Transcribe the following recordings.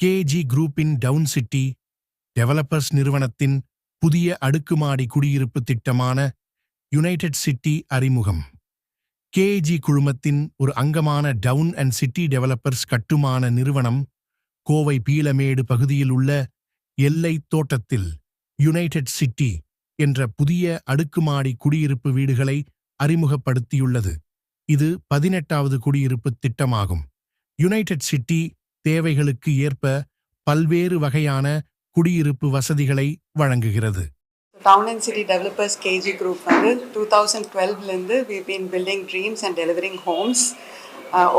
KG குரூப்பின் town city developers நிறுவனத்தின் புதிய அடுக்குமாடி குடியிருப்பு திட்டமான யுனைடெட் சிட்டி அறிமுகம். கேஜி குழுமத்தின் ஒரு அங்கமான டவுன் அண்ட் சிட்டி டெவலப்பர்ஸ் கட்டுமான நிறுவனம் கோவை பீலமேடு பகுதியில் உள்ள எல்லை தோட்டத்தில் யுனைடெட் சிட்டி என்ற புதிய அடுக்குமாடி குடியிருப்பு வீடுகளை அறிமுகப்படுத்தியுள்ளது. இது பதினெட்டாவது குடியிருப்பு திட்டமாகும். யுனைடெட் சிட்டி தேவைகளுக்கு ஏற்ப பல்வேறு வகையான குடியிருப்பு வசதிகளை வழங்குகிறது. Town and city developers KG group வந்து two thousand டுவெல்வ்லேருந்து we been building dreams and delivering homes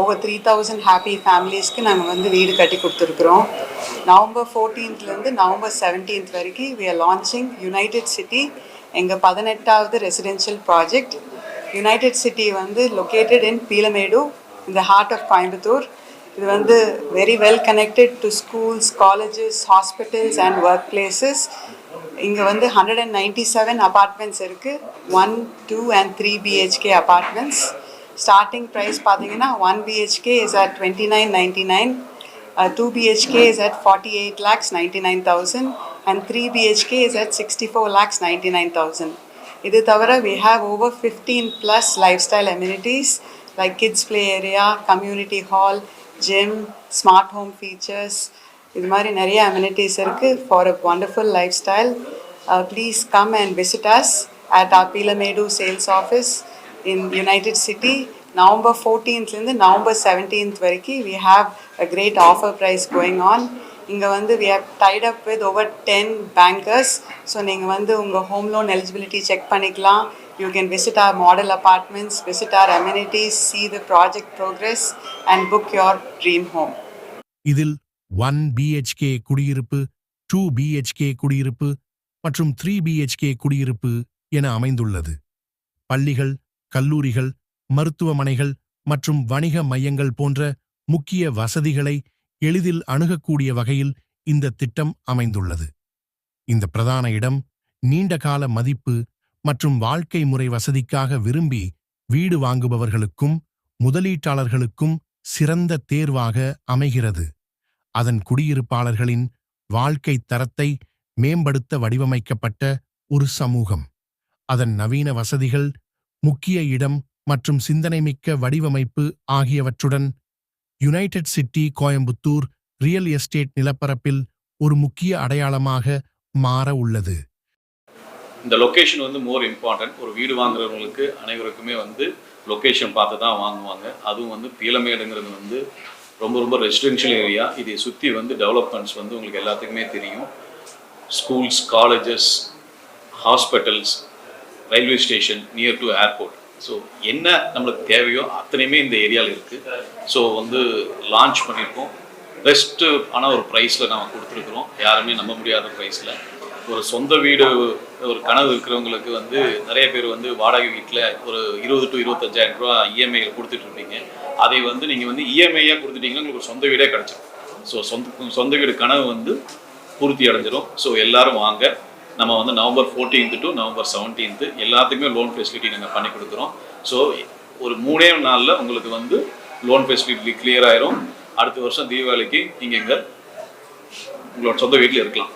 over three thousand happy ஃபேமிலிஸ்க்கு நாங்கள் வந்து வீடு கட்டி கொடுத்துருக்குறோம். நவம்பர் ஃபோர்டீன்த்லேருந்து நவம்பர் செவன்டீன்த் வரைக்கும் we are launching united city எங்கள் பதினெட்டாவது ரெசிடென்ஷியல் ப்ராஜெக்ட் யுனைடெட் சிட்டி வந்து லொக்கேட்டட் இன் பீலமேடு இந்த ஹார்ட் ஆஃப் கோயம்புத்தூர் இது வந்து very well connected to schools colleges hospitals and work places இங்கே வந்து hundred and ninety seven apartments இருக்குது one two and three BHK apartments starting price பார்த்தீங்கன்னா one BHK is at twenty nine ninety nine two BHK is at forty eight lakhs ninety nine thousand and three BHK is at sixty four lakhs ninety nine thousand இது தவிர we have over fifteen plus lifestyle amenities like kids play area community hall gym smart home features இது மாதிரி நிறைய amenities இருக்குது for a wonderful lifestyle please come and visit us at our Peelamedu sales office in united city November ஃபோர்டீன்த்லேருந்து November seventeenth வரைக்கும் we have a great offer price going on இங்கே வந்து we have tied up with over ten bankers so நீங்கள் வந்து உங்கள் home loan eligibility check பண்ணிக்கலாம். You can visit our model apartments visit our amenities see the project progress and book your dream home இதில் one BHK குடியிருப்பு two BHK குடியிருப்பு மற்றும் three BHK குடியிருப்பு என அமைந்துள்ளது. பள்ளிகள் கல்லூரிகள் மருத்துவமனைகள் மற்றும் வணிக மையங்கள் போன்ற முக்கிய வசதிகளை எளிதில் அணுகக்கூடிய வகையில் இந்த திட்டம் அமைந்துள்ளது. இந்த பிரதான இடம் நீண்டகால மதிப்பு மற்றும் வாழ்க்கை முறை வசதிக்காக விரும்பி வீடு வாங்குபவர்களுக்கும் முதலீட்டாளர்களுக்கும் சிறந்த தேர்வாக அமைகிறது. அதன் குடியிருப்பாளர்களின் வாழ்க்கை தரத்தை மேம்படுத்த வடிவமைக்கப்பட்ட ஒரு சமூகம். அதன் நவீன வசதிகள் முக்கிய இடம் மற்றும் சிந்தனைமிக்க வடிவமைப்பு ஆகியவற்றுடன் united city Coimbatore real estate நிலப்பரப்பில் ஒரு முக்கிய அடையாளமாக மாற உள்ளது. இந்த லொக்கேஷன் வந்து மோர் இம்பார்ட்டன்ட் ஒரு வீடு வாங்குறவங்களுக்கு அனைவருக்குமே வந்து லொக்கேஷன் பார்த்து தான் வாங்குவாங்க. அதுவும் வந்து பீலமேடுங்கிறது வந்து ரொம்ப ரொம்ப ரெசிடென்ஷியல் ஏரியா இதை சுற்றி வந்து டெவலப்மெண்ட்ஸ் வந்து உங்களுக்கு எல்லாத்துக்குமே தெரியும். Schools colleges hospitals railway station near to airport so என்ன நம்மளுக்கு தேவையோ அத்தனையுமே இந்த ஏரியாவில் இருக்குது ஸோ வந்து லான்ச் பண்ணியிருக்கோம் பெஸ்ட்டு ஆனால் ஒரு ப்ரைஸில் நம்ம கொடுத்துருக்குறோம். யாருமே நம்ப முடியாத ப்ரைஸில் ஒரு சொந்த வீடு ஒரு கனவு இருக்கிறவங்களுக்கு வந்து நிறைய பேர் வந்து வாடகை வீட்டில் ஒரு இருபது டு இருபத்தஞ்சாயிரம் ரூபா இஎம்ஐயில் கொடுத்துட்டு இருப்பீங்க. அதை வந்து நீங்கள் வந்து இஎம்ஐயாக கொடுத்துட்டீங்கன்னா உங்களுக்கு ஒரு சொந்த வீடே கிடச்சிடும் ஸோ சொந்த சொந்த வீடு கனவு வந்து பூர்த்தி அடைஞ்சிரும். ஸோ எல்லாரும் வாங்க. நம்ம வந்து November fourteenth to November seventeenth எல்லாத்துக்குமே லோன் ஃபெசிலிட்டி நாங்கள் பண்ணி கொடுக்குறோம். ஸோ ஒரு மூணே நாளில் உங்களுக்கு வந்து லோன் ஃபெசிலிட்டி கிளியர் ஆயிரும். அடுத்த வருஷம் தீபாவளிக்கு நீங்கள் இங்கே உங்களோட சொந்த வீட்டில் இருக்கலாம்.